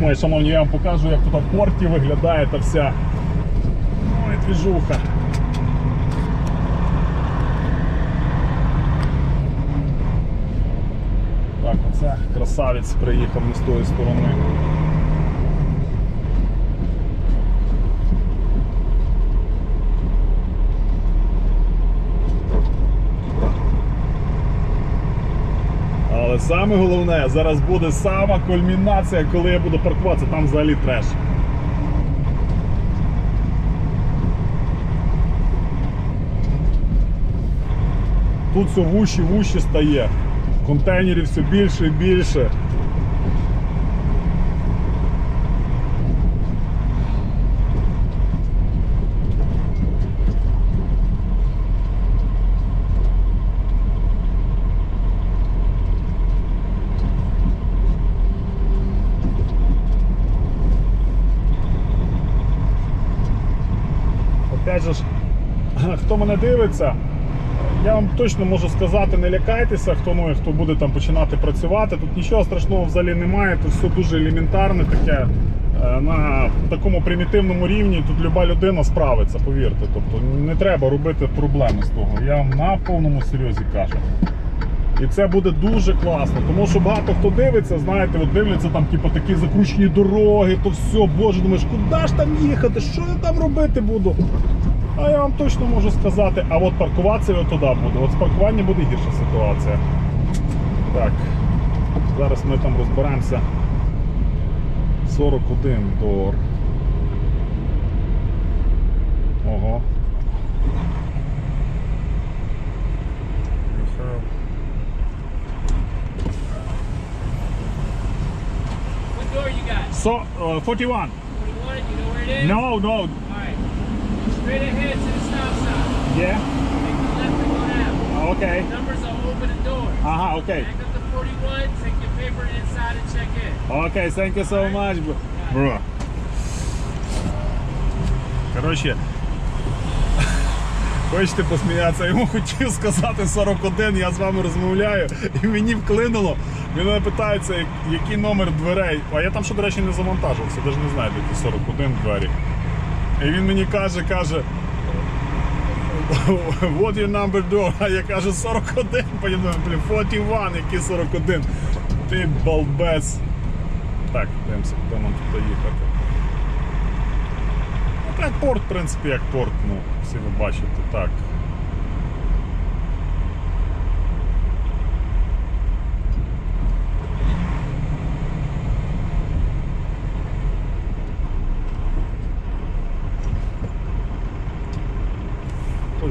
мої шановні, я вам покажу, як тут в порті виглядає та вся ой, двіжуха. Так, оце красавець приїхав не з тої сторони. Саме головне, зараз буде сама кульмінація, коли я буду паркуватися, там взагалі треш. Тут все вущі стає. Контейнерів все більше і більше. Опять же ж, хто мене дивиться, я вам точно можу сказати, не лякайтеся, хто ну, хто буде там починати працювати. Тут нічого страшного взагалі немає, тут все дуже елементарне таке. Е, На такому примітивному рівні тут люба людина справиться, повірте. Тобто не треба робити проблеми з того. Я вам на повному серйозі кажу. І це буде дуже класно, тому що багато хто дивиться, знаєте, от дивляться там, типу, такі закручені дороги, то все, боже, думаєш, куди ж там їхати, що я там робити буду? А я вам точно можу сказати, а от паркуватися я туди буду. От з паркуванням буде гірша ситуація. Так, зараз ми там розберемося. 41 долар. Ого. What door you got? So, uh, 41. What do you want? You know where it is? No, no. Right. Straight ahead to the stop sign. Yeah. Take the left and go down. Okay. Numbers are open the door. Ага, окей. Back up to 41, take your paper inside and check in. Окей, thank you so much, bro. bro. Коротше, хочете посміятися, йому хотів сказати 41, я з вами розмовляю, і мені вклинуло. Він мене питається, який номер дверей. А я там ще, до речі, не завантажувався, навіть не знаю, де ті 41 двері. І він мені каже, каже. What your number door? А я кажу 41, потім думаю, блін, 41, який 41. Ти балбес. Так, дивимося, куди нам тут їхати. Ну, так, порт, в принципі, як порт, ну, всі ви бачите, так.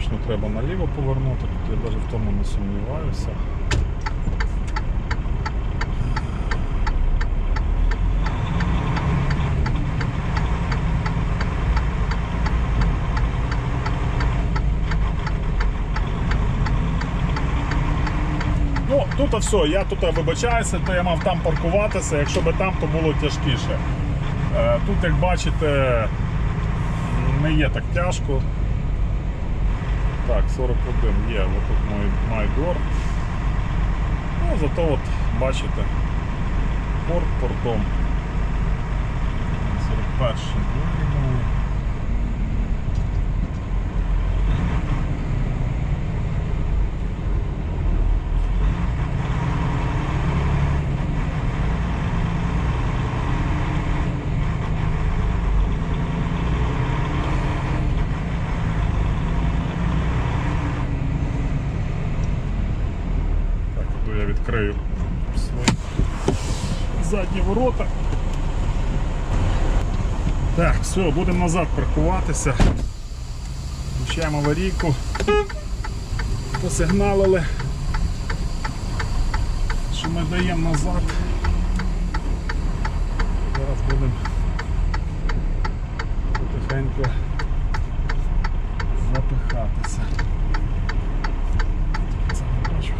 Точно треба наліво повернути, тут я навіть в тому не сумніваюся. Ну, тут все, я тут вибачаюся, то я мав там паркуватися, якщо би там, то було тяжкіше. Е, Тут, як бачите, не є так тяжко. Так, 41 є, отут мій майдор. Ну, зато от, бачите, порт портом. 41 двері, все, будемо назад паркуватися. Включаємо аварійку. Посигналили, що ми даємо назад. Зараз будемо потихеньку запихатися. Це не бачу.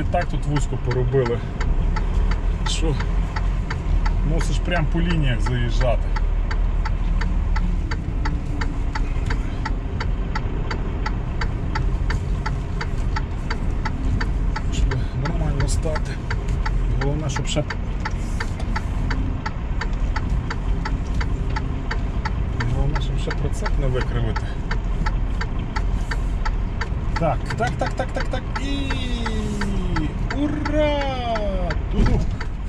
Двері так тут вузько поробили. Що мусиш прям по лініях заїжджати. Щоб нормально стати. Головне, щоб ще Головне, щоб ще процеп не викривити. Так, так, так, так, так, так. І ура! Туду.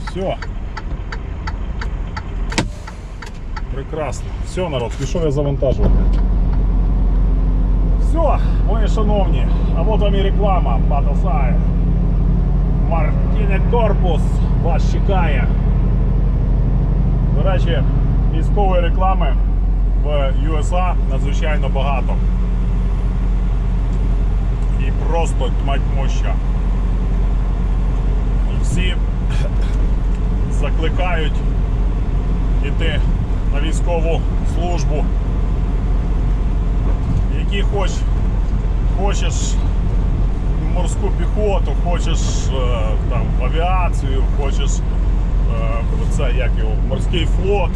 Все. Прекрасно. Все, народ, пішов я завантажувати. Все, мої шановні, а от вам і реклама Батлсай. Мартіне Корпус вас чекає. До речі, військової реклами в USA надзвичайно багато. І просто тьмать моща. Всі закликають іти на військову службу. Які хоч хочеш морську піхоту, хочеш е, там авіацію, хочеш е, оце, як його, морський флот.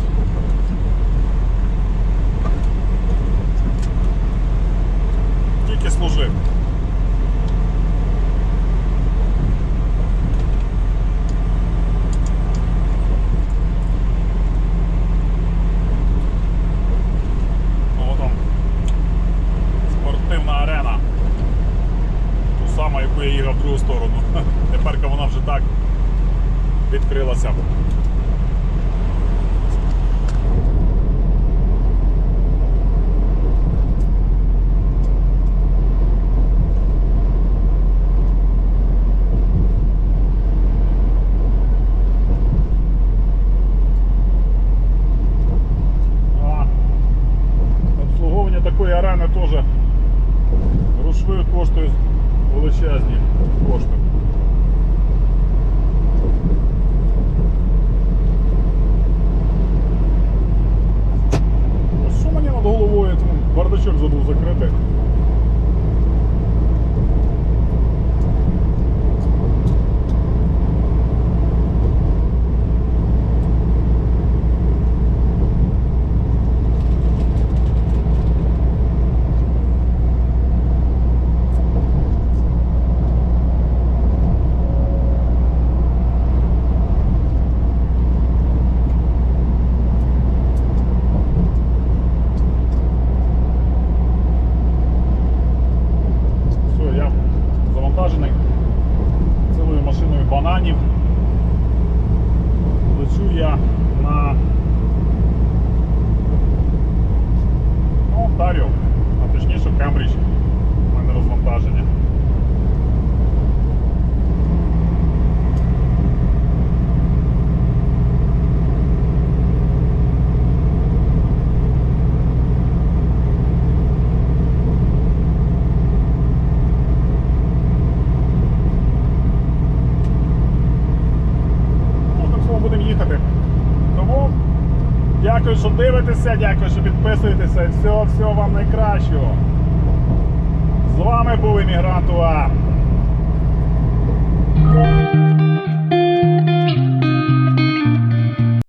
Тільки служи. Арени теж рушви коштують величезні кошти. Що мені над головою? Бардачок забув закрити. Все, я завантажений цілою машиною бананів. Лечу я на ну, Онтаріо, а точніше в Кембридж. У мене розвантаження. Ну, так слово будемо їхати. Тому дякую, що дивитеся, дякую, що підписуєтеся. Всього, всього вам найкращого. З вами був Іммігрант УА.